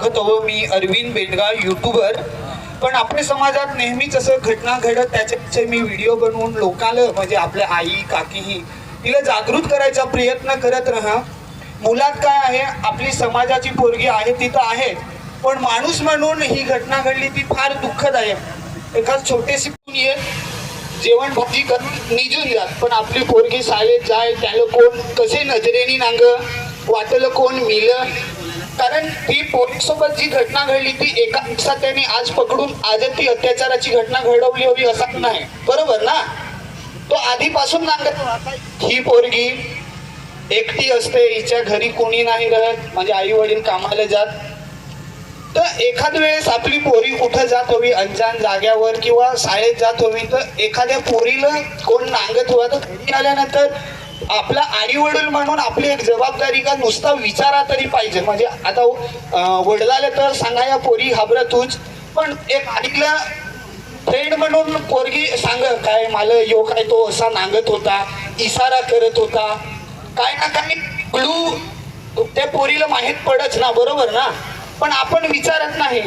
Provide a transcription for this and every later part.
बघत आहो मी अरविंद बेंडगा युट्यूबर पण आपल्या समाजात नेहमीच असं घटना घडत त्याच्याचे मी व्हिडिओ बनवून लोकांना म्हणजे आपल्या आई काकीही तिला जागृत करायचा प्रयत्न करत राहा. मुलात काय आहे? आपली समाजाची पोरगी आहे ती तर आहे. पण माणूस म्हणून ही घटना घडली ती फार दुःखदायक. एखाद छोटेशी मुली येत जेवण भक्ती करून निजून जात. पण आपली पोरगी शाळेत जाय त्याला कोण कसे नजरेनी नांग वाटलं कोण मिलं कारण ती पोरीसोबत जी घटना घडली ती एका दिवसात त्यांनी आज पकडून आज ती अत्याचाराची घटना घडवली हवी असं नाही. बरोबर ना? तो आधीपासून नांगत ही पोरगी एकटी असते हिच्या घरी कोणी नाही राहत म्हणजे आई वडील कामाला जात. तर एखाद वेळेस आपली पोरी कुठं जात हवी अंजान जाग्यावर किंवा शाळेत जात हवी तर एखाद्या पोरीला कोण नांगत हवा तर घरी आल्यानंतर आपला आई वडील म्हणून आपली एक जबाबदारी का नुसता विचारा तरी पाहिजे. म्हणजे आता वडिलाला तर सांगा या पोरी घाबरतूच पण एक आईला फ्रेंड म्हणून पोरगी सांग काय मला यो काय तो असा नांगत होता इशारा करत होता. काय ना काही क्लू त्या पोरीला माहीत पडच ना बरोबर ना? पण आपण विचारत नाही.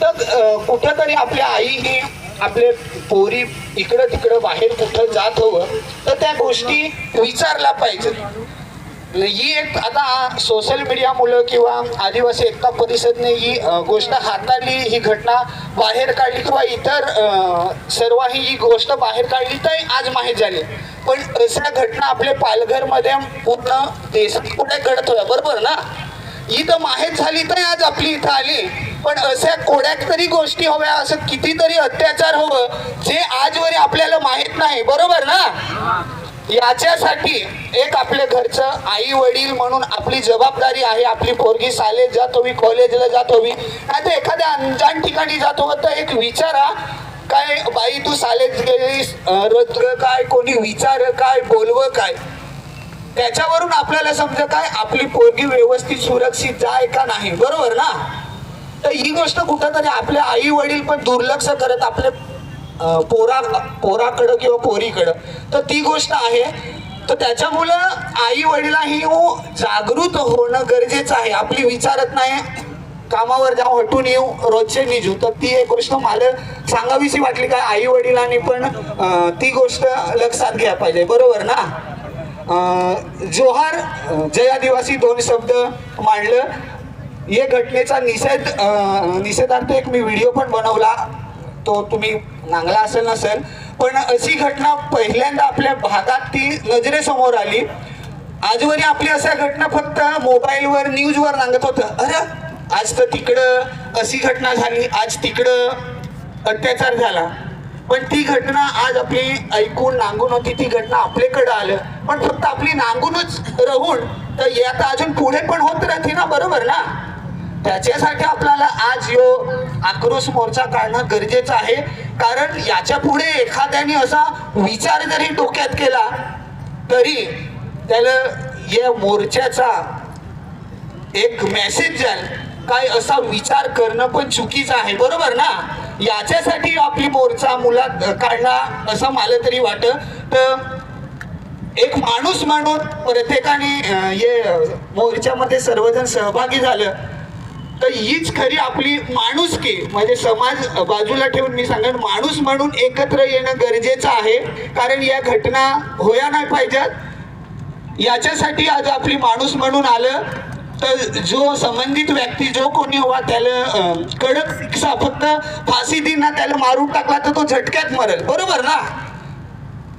तर अं, कुठंतरी आपल्या ही आपले पोरी इकडं तिकडं बाहेर कुठं जात हवं तर त्या गोष्टी विचारल्या पाहिजेत. ही एक आता सोशल मीडिया मुलं किंवा आदिवासी एकता परिषदने ही गोष्ट हाताळली ही घटना बाहेर काढली किंवा इतर अ, ही गोष्ट बाहेर काढली तर आज माहीत झाली. पण अशा घटना आपल्या पालघरमध्ये पूर्ण देशात कुठे घडत होत्या बरोबर ना? इथं माहीत झाली तर आज आपली इथं आली. पण अशा कोड्याक तरी गोष्टी हव्या असं कितीतरी अत्याचार हवं जे आजवर आपल्याला माहीत नाही. बरोबर ना? याच्यासाठी एक आपल्या घरचं आई वडील म्हणून आपली जबाबदारी आहे आपली पोरगी शाळेत जात हवी कॉलेजला जात हवी. नाही तर एखाद्या अंजान ठिकाणी जात हवं तर एक विचारा काय बाई तू शाळेत गेलीस? अं, काय? कोणी विचार काय? बोलवं काय? त्याच्यावरून आपल्याला समजत काय? आपली पोरगी व्यवस्थित सुरक्षित जाय का नाही? बरोबर ना? तर ही गोष्ट कुठंतरी आपले आई वडील पण दुर्लक्ष करत आपले पोरा पोराकडं किंवा पोरीकडं. तर ती गोष्ट आहे. तर त्याच्यामुळं आई वडिलाही हो, जागृत होणं गरजेचं आहे. आपली विचारत नाही. कामावर जाऊ हटून येऊ रोजचे निजू. तर ती एक गोष्ट मला सांगावीशी वाटली काय? आई वडिलांनी पण ती गोष्ट लक्षात घ्या पाहिजे. बरोबर ना? जोहार जय आदिवासी दोन शब्द मांडलं. या घटनेचा निषेध निषेधार्थ एक मी व्हिडिओ पण बनवला. तो तुम्ही नांगला असेल नसेल. पण अशी घटना पहिल्यांदा आपल्या भागात ती नजरेसमोर आली. आजवरी आपली अशा घटना फक्त मोबाईलवर न्यूजवर नांगत होतं. अरे आज तर तिकडं अशी घटना झाली. आज तिकडं अत्याचार झाला. पण ती घटना आज आपली ऐकून नांगून होती ती घटना आपल्याकडं आलं. पण फक्त आपली नांगूनच राहून तर हे आता अजून पुढे पण होत राहते ना बरोबर ना? त्याच्यासाठी आपल्याला आज यो आक्रोश मोर्चा काढणं गरजेचं आहे. कारण याच्यापुढे एखाद्याने असा विचार जरी डोक्यात केला तरी त्याला या मोर्चाचा एक मेसेज द्याल. काय असा विचार करणं पण चुकीचं आहे बरोबर ना? याच्यासाठी आपली मोर्चा मुला काढला असं मला तरी वाटत. तर एक माणूस म्हणून प्रत्येकाने हे मोर्चामध्ये सर्वजण सहभागी झालं. तर हीच खरी आपली माणुसकी म्हणजे समाज बाजूला ठेवून मी सांगेन माणूस म्हणून एकत्र येणं गरजेचं आहे. कारण या घटना होया नाही पाहिजेत. याच्यासाठी आज आपली माणूस म्हणून आलं. तर जो संबंधित व्यक्ती जो कोणी हवा त्याला कडक शिक्षा फक्त फाशी दिन ना त्याला मारून टाकला तर तो झटक्यात मरेल. बरोबर ना?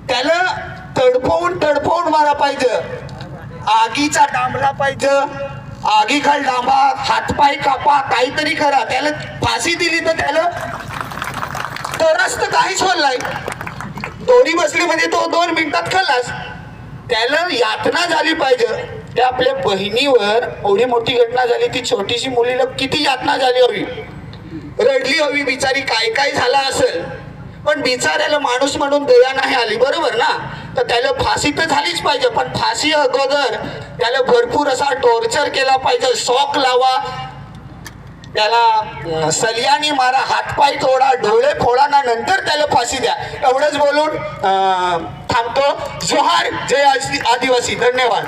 त्याला तडपवून तडपवून मारा पाहिजे. आगीचा डांबला पाहिजे. आगीखाल डांबा हातपाय कापा काहीतरी करा. त्याला फाशी दिली तर त्याला तरच तर काहीच होणार नाही. दोरी बसली म्हणजे तो दोन मिनिटात खाल्लास. त्याला यातना झाली पाहिजे. त्या आपल्या बहिणीवर एवढी मोठी घटना झाली ती छोटीशी मुलीला किती यातना झाली हवी? रडली हवी बिचारी काय काय झाला असेल? पण बिचाऱ्याला माणूस म्हणून दया नाही आली बरोबर ना? तर त्याला फाशी तर झालीच पाहिजे पण फाशी अगोदर त्याला भरपूर असा टॉर्चर केला पाहिजे शॉक लावा. त्याला सलियानी मारा हातपाय तोडा डोळे फोडा ना नंतर त्याला फाशी द्या. एवढंच बोलून थांबतो. जोहार जय आदिवासी. धन्यवाद.